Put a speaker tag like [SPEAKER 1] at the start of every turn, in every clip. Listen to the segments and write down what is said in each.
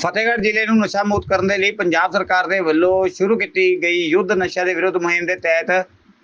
[SPEAKER 1] ਫਤਿਹਗੜ੍ਹ ਜ਼ਿਲ੍ਹੇ ਨੂੰ ਨਸ਼ਾ ਮੁਕਤ ਕਰਨ ਦੇ ਲਈ ਪੰਜਾਬ ਸਰਕਾਰ ਦੇ ਵੱਲੋਂ ਸ਼ੁਰੂ ਕੀਤੀ ਗਈ ਯੁੱਧ ਨਸ਼ਾ ਦੇ ਵਿਰੁੱਧ ਮੁਹਿੰਮ ਦੇ ਤਹਿਤ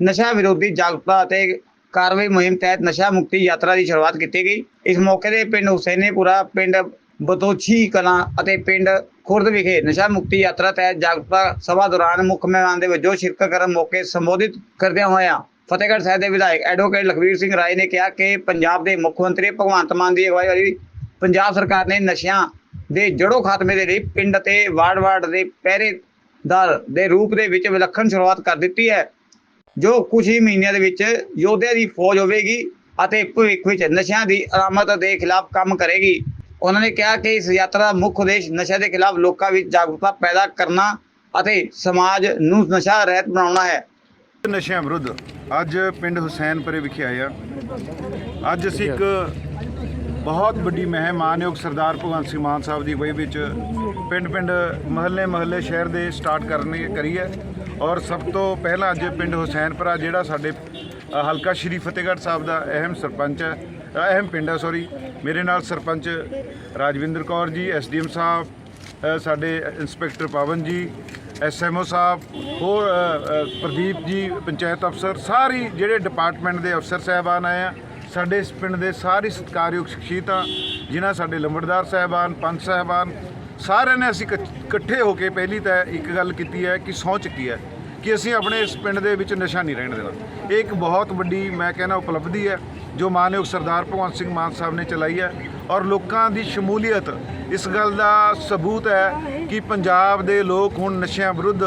[SPEAKER 1] ਨਸ਼ਾ ਵਿਰੋਧੀ ਜਾਗਰੂਕਤਾ ਅਤੇ ਕਾਰਵਾਈ ਮੁਹਿੰਮ ਤਹਿਤ ਨਸ਼ਾ ਮੁਕਤੀ ਯਾਤਰਾ ਦੀ ਸ਼ੁਰੂਆਤ ਕੀਤੀ ਗਈ। ਇਸ ਮੌਕੇ ਤੇ ਪਿੰਡ ਹੁਸੈਨੇਪੁਰਾ, ਪਿੰਡ ਬਤੋਛੀ ਕਲਾਂ ਅਤੇ ਪਿੰਡ ਖੁਰਦ ਵਿਖੇ ਨਸ਼ਾ ਮੁਕਤੀ ਯਾਤਰਾ ਤਹਿਤ ਜਾਗਰੂਕਤਾ ਸਭਾ ਦੌਰਾਨ ਮੁੱਖ ਮਹਿਮਾਨ ਦੇ ਵਜੋਂ ਸ਼ਿਰਕਤ ਕਰਨ ਮੌਕੇ ਸੰਬੋਧਿਤ ਕਰਦਿਆਂ ਹੋਇਆਂ ਫਤਿਹਗੜ੍ਹ ਸਾਹਿਬ ਦੇ ਵਿਧਾਇਕ ਐਡਵੋਕੇਟ ਲਖਵੀਰ ਸਿੰਘ ਰਾਏ ਨੇ ਕਿਹਾ ਕਿ ਪੰਜਾਬ ਦੇ ਮੁੱਖ ਮੰਤਰੀ ਭਗਵੰਤ ਮਾਨ ਦੀ ਅਗਵਾਈ ਵਾਲੀ ਪੰਜਾਬ ਸਰਕਾਰ ਨੇ ਨਸ਼ਿਆਂ ਦੇ ਜੜੋਂ ਖਾਤਮੇ ਦੇ ਲਈ ਪਿੰਡ ਅਤੇ ਵਾਰਡ-ਵਾਰਡ ਦੇ ਪਹਿਰੇਦਾਰ ਦੇ ਰੂਪ ਦੇ ਵਿੱਚ ਵਿਲੱਖਣ ਸ਼ੁਰੂਆਤ ਕਰ ਦਿੱਤੀ ਹੈ, ਜੋ ਕੁਝ ਹੀ ਮਹੀਨਿਆਂ ਦੇ ਵਿੱਚ ਯੋਧਿਆਂ ਦੀ ਫੌਜ ਹੋਵੇਗੀ ਅਤੇ ਭਵਿੱਖ ਵਿੱਚ ਨਸ਼ਿਆਂ ਦੀ ਆਮਦ ਦੇ ਖਿਲਾਫ ਕੰਮ ਕਰੇਗੀ। ਉਹਨਾਂ ਨੇ ਕਿਹਾ ਕਿ ਇਸ ਯਾਤਰਾ ਦਾ ਮੁੱਖ ਉਦੇਸ਼ ਨਸ਼ਿਆਂ ਦੇ ਖਿਲਾਫ ਲੋਕਾਂ ਵਿੱਚ ਜਾਗਰੂਕਤਾ ਪੈਦਾ ਕਰਨਾ ਅਤੇ ਸਮਾਜ ਨੂੰ ਨਸ਼ਾ ਰਹਿਤ ਬਣਾਉਣਾ ਹੈ।
[SPEAKER 2] ਨਸ਼ਿਆਂ ਵਿਰੁੱਧ ਅੱਜ ਪਿੰਡ ਹੁਸੈਨਪੁਰੇ ਵਿਖੇ ਆਏ ਆ। ਅੱਜ ਅਸੀਂ ਇੱਕ ਬਹੁਤ ਵੱਡੀ ਮਹਿਮ ਮਾਨਯੋਗ ਸਰਦਾਰ ਭਗਵੰਤ ਸਿੰਘ ਮਾਨ ਸਾਹਿਬ ਦੀ ਅਗਵਾਈ ਵਿੱਚ ਪਿੰਡ ਪਿੰਡ ਮਹੱਲੇ ਮਹੱਲੇ, ਸ਼ਹਿਰ ਦੇ ਸਟਾਰਟ ਕਰਨੀ ਕਰੀ ਹੈ। ਔਰ ਸਭ ਤੋਂ ਪਹਿਲਾਂ ਅੱਜ ਪਿੰਡ ਹੁਸੈਨਪੁਰਾ ਜਿਹੜਾ ਸਾਡੇ ਹਲਕਾ ਸ਼੍ਰੀ ਫਤਿਹਗੜ੍ਹ ਸਾਹਿਬ ਦਾ ਅਹਿਮ ਸਰਪੰਚ ਹੈ ਅਹਿਮ ਪਿੰਡ ਹੈ ਸੌਰੀ ਮੇਰੇ ਨਾਲ ਸਰਪੰਚ ਰਾਜਵਿੰਦਰ ਕੌਰ ਜੀ ਐਸਡੀਐਮ ਸਾਹਿਬ ਸਾਡੇ ਇੰਸਪੈਕਟਰ ਪਵਨ ਜੀ ਐਸਐਮਓ ਸਾਹਿਬ, ਹੋਰ ਪ੍ਰਦੀਪ ਜੀ, ਪੰਚਾਇਤ ਅਫਸਰ, ਸਾਰੀ ਜਿਹੜੇ ਡਿਪਾਰਟਮੈਂਟ ਦੇ ਅਫਸਰ ਸਾਹਿਬਾਨ ਆਏ ਆ ਸਾਡੇ ਇਸ ਪਿੰਡ ਦੇ ਸਾਰੀ ਸਤਿਕਾਰਯੋਗ ਸ਼ਖਸੀਅਤਾਂ, ਜਿਨ੍ਹਾਂ ਸਾਡੇ ਲੰਬੜਦਾਰ ਸਾਹਿਬਾਨ ਪੰਚ ਸਾਹਿਬਾਨ, ਸਾਰਿਆਂ ਨੇ ਅਸੀਂ ਇਕੱਠ- ਇਕੱਠੇ ਹੋ ਕੇ ਪਹਿਲੀ ਤਾਂ ਇੱਕ ਗੱਲ ਕੀਤੀ ਹੈ ਕਿ ਸਹੁੰ ਚੁੱਕੀ ਹੈ ਕਿ ਅਸੀਂ ਆਪਣੇ ਇਸ ਪਿੰਡ ਦੇ ਵਿੱਚ ਨਸ਼ਾ ਨਹੀਂ ਰਹਿਣ ਦੇਣਾ। ਇਹ ਇੱਕ ਬਹੁਤ ਵੱਡੀ, ਮੈਂ ਕਹਿੰਦਾ, ਉਪਲਬਧੀ ਹੈ, ਜੋ ਮਾਨਯੋਗ ਸਰਦਾਰ ਭਗਵੰਤ ਸਿੰਘ ਮਾਨ ਸਾਹਿਬ ਨੇ ਚਲਾਈ ਹੈ ਔਰ ਲੋਕਾਂ ਦੀ ਸ਼ਮੂਲੀਅਤ ਇਸ ਗੱਲ ਦਾ ਸਬੂਤ ਹੈ ਕਿ ਪੰਜਾਬ ਦੇ ਲੋਕ ਹੁਣ ਨਸ਼ਿਆਂ ਵਿਰੁੱਧ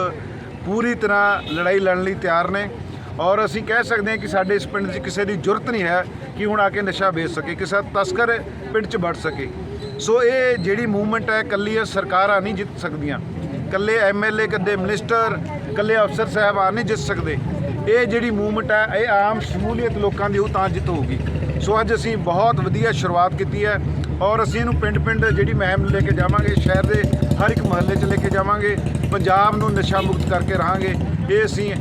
[SPEAKER 2] ਪੂਰੀ ਤਰ੍ਹਾਂ ਲੜਾਈ ਲੜਨ ਲਈ ਤਿਆਰ ਨੇ। ਔਰ ਅਸੀਂ ਕਹਿ ਸਕਦੇ ਹਾਂ ਕਿ ਸਾਡੇ ਇਸ ਪਿੰਡ 'ਚ ਕਿਸੇ ਦੀ ਜ਼ਰੂਰਤ ਨਹੀਂ ਹੈ ਕਿ ਹੁਣ ਆ ਕੇ ਨਸ਼ਾ ਵੇਚ ਸਕੇ, ਕਿਸੇ ਤਸਕਰ ਪਿੰਡ 'ਚ ਵੜ ਸਕੇ। ਸੋ ਇਹ ਜਿਹੜੀ ਮੂਵਮੈਂਟ ਹੈ ਕੱਲੀ ਸਰਕਾਰਾਂ ਨਹੀਂ ਜਿੱਤ ਸਕਦੀਆਂ। ਕੱਲੇ ਐਮਐਲਏ ਕੱਲੇ ਮਿਨਿਸਟਰ ਕੱਲੇ ਅਫਸਰ ਸਾਹਿਬਾਨ ਨਹੀਂ ਜਿੱਤ ਸਕਦੇ। ਇਹ ਜਿਹੜੀ ਮੂਵਮੈਂਟ ਹੈ, ਇਹ ਆਮ ਸ਼ਮੂਲੀਅਤ ਲੋਕਾਂ ਦੀ ਉਹ ਤਾਂ ਜਿੱਤ ਹੋਊਗੀ। ਸੋ ਅੱਜ ਅਸੀਂ ਬਹੁਤ ਵਧੀਆ ਸ਼ੁਰੂਆਤ ਕੀਤੀ ਹੈ ਔਰ ਅਸੀਂ ਇਹਨੂੰ ਪਿੰਡ-ਪਿੰਡ ਜਿਹੜੀ ਮਹਿਮ ਲੈ ਕੇ ਜਾਵਾਂਗੇ, ਸ਼ਹਿਰ ਦੇ ਹਰ ਇੱਕ ਮਹੱਲੇ 'ਚ ਲੈ ਕੇ ਜਾਵਾਂਗੇ, ਪੰਜਾਬ ਨੂੰ ਨਸ਼ਾ ਮੁਕਤ ਕਰਕੇ ਰਹਾਂਗੇ। ਇਹ ਅਸੀਂ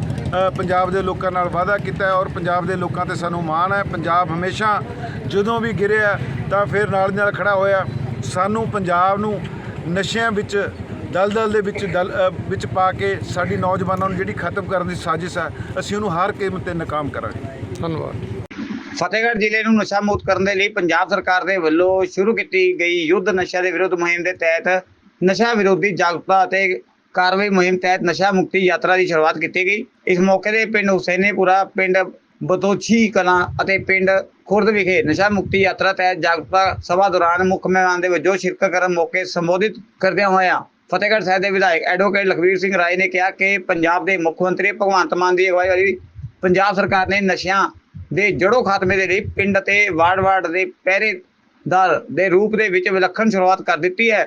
[SPEAKER 2] ਪੰਜਾਬ ਦੇ ਲੋਕਾਂ ਨਾਲ ਵਾਅਦਾ ਕੀਤਾ ਹੈ ਔਰ ਪੰਜਾਬ ਦੇ ਲੋਕਾਂ ਤੇ ਸਾਨੂੰ ਮਾਣ ਹੈ। ਪੰਜਾਬ ਹਮੇਸ਼ਾ ਜਦੋਂ ਵੀ ਗਿਰਿਆ ਤਾਂ ਫਿਰ ਨਾਲ ਦੀ ਨਾਲ ਖੜਾ ਹੋਇਆ। ਸਾਨੂੰ ਪੰਜਾਬ ਨੂੰ ਨਸ਼ਿਆਂ ਵਿੱਚ ਦਲਦਲ ਦੇ ਵਿੱਚ ਦਲ ਵਿੱਚ ਪਾ ਕੇ ਸਾਡੀ ਨੌਜਵਾਨਾਂ ਨੂੰ ਜਿਹੜੀ ਖਤਮ ਕਰਨ ਦੀ ਸਾਜ਼ਿਸ਼ ਹੈ ਅਸੀਂ ਉਹਨੂੰ ਹਰ ਕੀਮਤ ਤੇ ਨਾਕਾਮ ਕਰਾਂਗੇ।
[SPEAKER 3] ਧੰਨਵਾਦ।
[SPEAKER 1] ਫਤਿਹਗੜ੍ਹ ਜ਼ਿਲ੍ਹੇ ਨੂੰ ਨਸ਼ਾ ਮੁਕਤ ਕਰਨ ਦੇ ਲਈ ਪੰਜਾਬ ਸਰਕਾਰ ਦੇ ਵੱਲੋਂ ਸ਼ੁਰੂ ਕੀਤੀ ਗਈ ਯੁੱਧ ਨਸ਼ਾ ਦੇ ਵਿਰੁੱਧ ਮੁਹਿੰਮ ਦੇ ਤਹਿਤ ਨਸ਼ਾ ਵਿਰੋਧੀ ਜਾਗਰੂਕਤਾ ਅਤੇ ਕਾਰਵਾਈ ਮੁਹਿੰਮ ਤਹਿਤ ਨਸ਼ਾ ਮੁਕਤੀ ਯਾਤਰਾ ਦੀ ਸ਼ੁਰੂਆਤ ਕੀਤੀ ਗਈ। ਇਸ ਮੌਕੇ ਤੇ ਪਿੰਡ ਹੁਸੈਨੇਪੁਰਾ, ਪਿੰਡ ਬਤੋਛੀ ਕਲਾਂ ਅਤੇ ਪਿੰਡ ਖੁਰਦ ਵਿਖੇ ਨਸ਼ਾ ਮੁਕਤੀ ਯਾਤਰਾ ਤਹਿਤ ਜਾਗਰੂਕਤਾ ਸਭਾ ਦੌਰਾਨ ਮੁੱਖ ਮਹਿਮਾਨ ਦੇ ਵਜੋਂ ਸ਼ਿਰਕਤ ਕਰਨ ਮੌਕੇ ਸੰਬੋਧਿਤ ਕਰਦਿਆਂ ਹੋਇਆਂ ਫਤਿਹਗੜ੍ਹ ਸਾਹਿਬ ਦੇ ਵਿਧਾਇਕ ਐਡਵੋਕੇਟ ਲਖਵੀਰ ਸਿੰਘ ਰਾਏ ਨੇ ਕਿਹਾ ਕਿ ਪੰਜਾਬ ਦੇ ਮੁੱਖ ਮੰਤਰੀ ਭਗਵੰਤ ਮਾਨ ਦੀ ਅਗਵਾਈ ਵਾਲੀ ਪੰਜਾਬ ਸਰਕਾਰ ਨੇ ਨਸ਼ਿਆਂ ਦੇ ਜੜੋਂ ਖਾਤਮੇ ਦੇ ਲਈ ਪਿੰਡ ਅਤੇ ਵਾਰਡ-ਵਾਰਡ ਦੇ ਪਹਿਰੇਦਾਰ ਦੇ ਰੂਪ ਦੇ ਵਿੱਚ ਵਿਲੱਖਣ ਸ਼ੁਰੂਆਤ ਕਰ ਦਿੱਤੀ ਹੈ।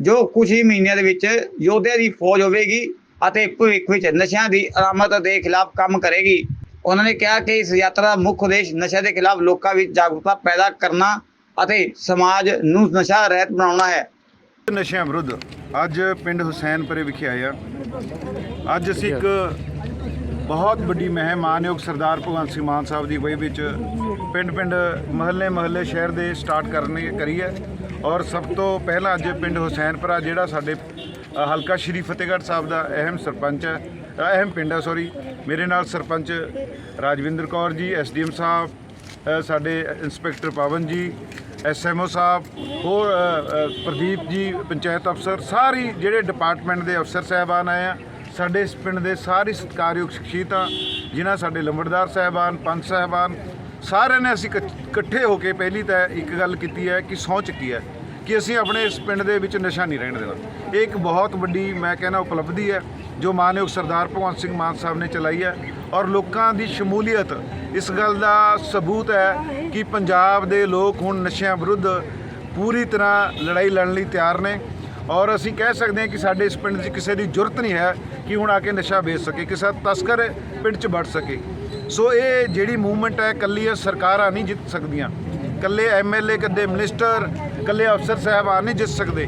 [SPEAKER 1] ਜੋ ਕੁਝ ਹੀ ਮਹੀਨਿਆਂ ਦੇ ਵਿੱਚ ਯੋਧਿਆਂ ਦੀ ਫੌਜ ਹੋਵੇਗੀ ਅਤੇ ਭਵਿੱਖ ਵਿੱਚ ਨਸ਼ਿਆਂ ਦੀ ਆਮਦ ਦੇ ਖਿਲਾਫ ਕੰਮ ਕਰੇਗੀ। ਉਹਨਾਂ ਨੇ ਕਿਹਾ ਕਿ ਇਸ ਯਾਤਰਾ ਦਾ ਮੁੱਖ ਉਦੇਸ਼ ਨਸ਼ਿਆਂ ਦੇ ਖਿਲਾਫ ਲੋਕਾਂ ਵਿੱਚ ਜਾਗਰੂਕਤਾ ਪੈਦਾ ਕਰਨਾ ਅਤੇ ਸਮਾਜ ਨੂੰ ਨਸ਼ਾ ਰਹਿਤ ਬਣਾਉਣਾ ਹੈ।
[SPEAKER 2] ਨਸ਼ਿਆਂ ਵਿਰੁੱਧ ਅੱਜ ਪਿੰਡ ਹੁਸੈਨਪੁਰੇ ਵਿਖੇ ਆਇਆ ਅੱਜ ਅਸੀਂ ਇੱਕ ਬਹੁਤ ਵੱਡੀ ਮਹਿਮ ਮਾਨਯੋਗ ਸਰਦਾਰ ਭਗਵੰਤ ਸਿੰਘ ਮਾਨ ਸਾਹਿਬ ਦੀ ਅਗਵਾਈ ਵਿੱਚ ਪਿੰਡ ਪਿੰਡ ਮਹੱਲੇ ਮਹੱਲੇ ਸ਼ਹਿਰ ਦੇ ਸਟਾਰਟ ਕਰਨੀ ਕਰੀ ਹੈ। ਔਰ ਸਭ ਤੋਂ ਪਹਿਲਾਂ ਅੱਜ ਪਿੰਡ ਹੁਸੈਨਪੁਰਾ ਜਿਹੜਾ ਸਾਡੇ ਹਲਕਾ ਸ਼੍ਰੀ ਫਤਿਹਗੜ੍ਹ ਸਾਹਿਬ ਦਾ ਅਹਿਮ ਸਰਪੰਚ ਹੈ ਅਹਿਮ ਪਿੰਡ ਹੈ ਸੌਰੀ ਮੇਰੇ ਨਾਲ ਸਰਪੰਚ ਰਾਜਵਿੰਦਰ ਕੌਰ ਜੀ ਐਸਡੀਐਮ ਸਾਹਿਬ ਸਾਡੇ ਇੰਸਪੈਕਟਰ ਪਵਨ ਜੀ ਐਸਐਮਓ ਸਾਹਿਬ, ਹੋਰ ਪ੍ਰਦੀਪ ਜੀ, ਪੰਚਾਇਤ ਅਫਸਰ, ਸਾਰੀ ਜਿਹੜੇ ਡਿਪਾਰਟਮੈਂਟ ਦੇ ਅਫਸਰ ਸਾਹਿਬਾਨ ਆਏ ਆ ਸਾਡੇ ਇਸ ਪਿੰਡ ਦੇ ਸਾਰੇ ਸਤਿਕਾਰਯੋਗ ਸ਼ਖਸੀਅਤਾਂ, ਜਿਨ੍ਹਾਂ ਸਾਡੇ ਲੰਬੜਦਾਰ ਸਾਹਿਬਾਨ ਪੰਚ ਸਾਹਿਬਾਨ, ਸਾਰਿਆਂ ਨੇ ਅਸੀਂ ਇਕੱਠ- ਇਕੱਠੇ ਹੋ ਕੇ ਪਹਿਲੀ ਤਾਂ ਇੱਕ ਗੱਲ ਕੀਤੀ ਹੈ ਕਿ ਸਹੁੰ ਚੁੱਕੀ ਹੈ ਕਿ ਅਸੀਂ ਆਪਣੇ ਇਸ ਪਿੰਡ ਦੇ ਵਿੱਚ ਨਸ਼ਾ ਨਹੀਂ ਰਹਿਣ ਦੇਣਾ। ਇਹ ਇੱਕ ਬਹੁਤ ਵੱਡੀ ਮੈਂ ਕਹਿੰਦਾ ਉਪਲਬਧੀ ਹੈ, ਜੋ ਮਾਨਯੋਗ ਸਰਦਾਰ ਭਗਵੰਤ ਸਿੰਘ ਮਾਨ ਸਾਹਿਬ ਨੇ ਚਲਾਈ ਹੈ ਔਰ ਲੋਕਾਂ ਦੀ ਸ਼ਮੂਲੀਅਤ ਇਸ ਗੱਲ ਦਾ ਸਬੂਤ ਹੈ ਕਿ ਪੰਜਾਬ ਦੇ ਲੋਕ ਹੁਣ ਨਸ਼ਿਆਂ ਵਿਰੁੱਧ ਪੂਰੀ ਤਰ੍ਹਾਂ ਲੜਾਈ ਲੜਨ ਲਈ ਤਿਆਰ ਨੇ ਔਰ ਅਸੀਂ ਕਹਿ ਸਕਦੇ ਹਾਂ ਕਿ ਸਾਡੇ ਇਸ ਪਿੰਡ 'ਚ ਕਿਸੇ ਦੀ ਜ਼ਰੂਰਤ ਨਹੀਂ ਹੈ ਕਿ ਹੁਣ ਆ ਕੇ ਨਸ਼ਾ ਵੇਚ ਸਕੇ, ਕਿਸੇ ਤਸਕਰ ਪਿੰਡ 'ਚ ਵੜ ਸਕੇ। ਸੋ ਇਹ ਜਿਹੜੀ ਮੂਵਮੈਂਟ ਹੈ ਕੱਲੀ ਇਹ ਸਰਕਾਰਾਂ ਨਹੀਂ ਜਿੱਤ ਸਕਦੀਆਂ। ਕੱਲੇ ਐਮਐਲਏ ਕੱਲੇ ਮਿਨਿਸਟਰ ਕੱਲੇ ਅਫਸਰ ਸਾਹਿਬਾਨ ਨਹੀਂ ਜਿੱਤ ਸਕਦੇ।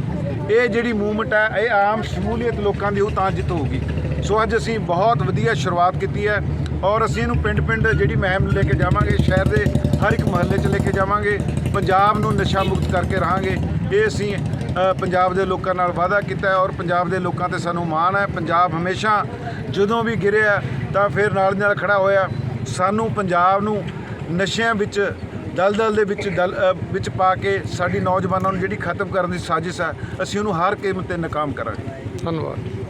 [SPEAKER 2] ਇਹ ਜਿਹੜੀ ਮੂਵਮੈਂਟ ਹੈ, ਇਹ ਆਮ ਸ਼ਮੂਲੀਅਤ ਲੋਕਾਂ ਦੀ ਉਹ ਤਾਂ ਜਿੱਤ ਹੋਊਗੀ। ਸੋ ਅੱਜ ਅਸੀਂ ਬਹੁਤ ਵਧੀਆ ਸ਼ੁਰੂਆਤ ਕੀਤੀ ਹੈ ਔਰ ਅਸੀਂ ਇਹਨੂੰ ਪਿੰਡ-ਪਿੰਡ ਜਿਹੜੀ ਮਹਿਮ ਲੈ ਕੇ ਜਾਵਾਂਗੇ, ਸ਼ਹਿਰ ਦੇ ਹਰ ਇੱਕ ਮਹੱਲੇ 'ਚ ਲੈ ਕੇ ਜਾਵਾਂਗੇ, ਪੰਜਾਬ ਨੂੰ ਨਸ਼ਾ ਮੁਕਤ ਕਰਕੇ ਰਹਾਂਗੇ। ਇਹ ਅਸੀਂ ਪੰਜਾਬ ਦੇ ਲੋਕਾਂ ਨਾਲ ਵਾਅਦਾ ਕੀਤਾ ਹੈ ਔਰ ਪੰਜਾਬ ਦੇ ਲੋਕਾਂ ਤੇ ਸਾਨੂੰ ਮਾਣ ਹੈ। ਪੰਜਾਬ ਹਮੇਸ਼ਾ ਜਦੋਂ ਵੀ ਗਿਰਿਆ ਤਾਂ ਫਿਰ ਨਾਲ ਦੀ ਨਾਲ ਖੜਾ ਹੋਇਆ ਸਾਨੂੰ ਪੰਜਾਬ ਨੂੰ ਨਸ਼ਿਆਂ ਵਿੱਚ, ਦਲਦਲ ਦੇ ਵਿੱਚ, ਦਲ ਵਿੱਚ ਪਾ ਕੇ ਸਾਡੀ ਨੌਜਵਾਨਾਂ ਨੂੰ ਜਿਹੜੀ ਖਤਮ ਕਰਨ ਦੀ ਸਾਜ਼ਿਸ਼ ਹੈ, ਅਸੀਂ ਉਹਨੂੰ ਹਰ ਕੀਮਤ ਤੇ ਨਾਕਾਮ ਕਰਾਂਗੇ।
[SPEAKER 3] ਧੰਨਵਾਦ।